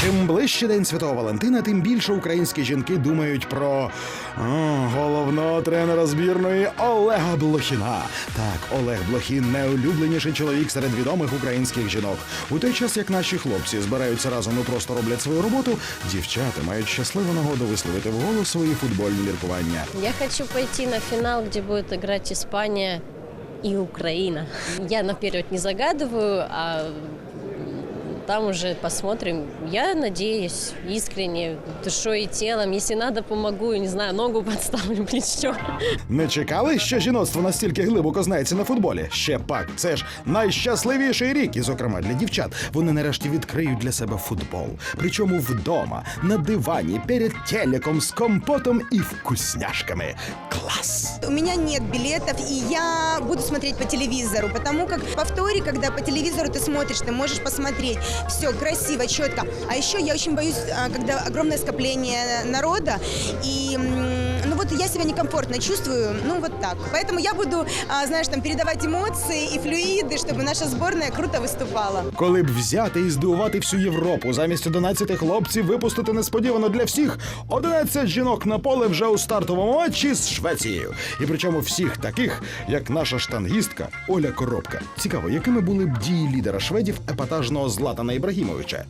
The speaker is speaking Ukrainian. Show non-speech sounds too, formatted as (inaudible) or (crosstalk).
Чим ближче День Святого Валентина, тим більше українські жінки думають про о, головного тренера збірної Олега Блохіна. Так, Олег Блохін найулюбленіший чоловік серед відомих українських жінок. У той час, як наші хлопці збираються разом і просто роблять свою роботу, дівчата мають щасливу нагоду висловити вголос свої футбольні міркування. Я хочу пойти на финал, где будет играть Испания и Украина. Я наперед не загадываю, а там уже посмотрим. Я надеюсь искренне, душой и телом. Если надо, помогу, не знаю, ногу (laughs) подставлю, плечо. Не чекали, що жіноцтво настільки глибоко знається на футболі? Ще пак, це ж найщасливіший рік, і зокрема для дівчат. Вони нарешті відкриють для себе футбол. Причому вдома, на дивані, перед телеком з компотом і вкусняшками. Клас! У меня нет билетов, и я буду смотреть по телевизору, потому как повторе, когда по телевизору ты смотришь, ты можешь посмотреть все красиво, четко. А еще я очень боюсь, когда огромное скопление народа, и себя некомфортно чувствую, ну вот так. Поэтому я буду, а, знаешь, там передавать эмоции и флюиды, чтобы наша сборная круто выступала. Коли б взяти і здивувати всю Європу, замість 11 хлопців випустити несподівано для всіх 11 жінок на поле вже у стартовому матчі з Швецією. І причому всіх таких, як наша штангістка Оля Коробка. Цікаво, якими були б дії лідера шведів епатажного Златана Ібрагімовича.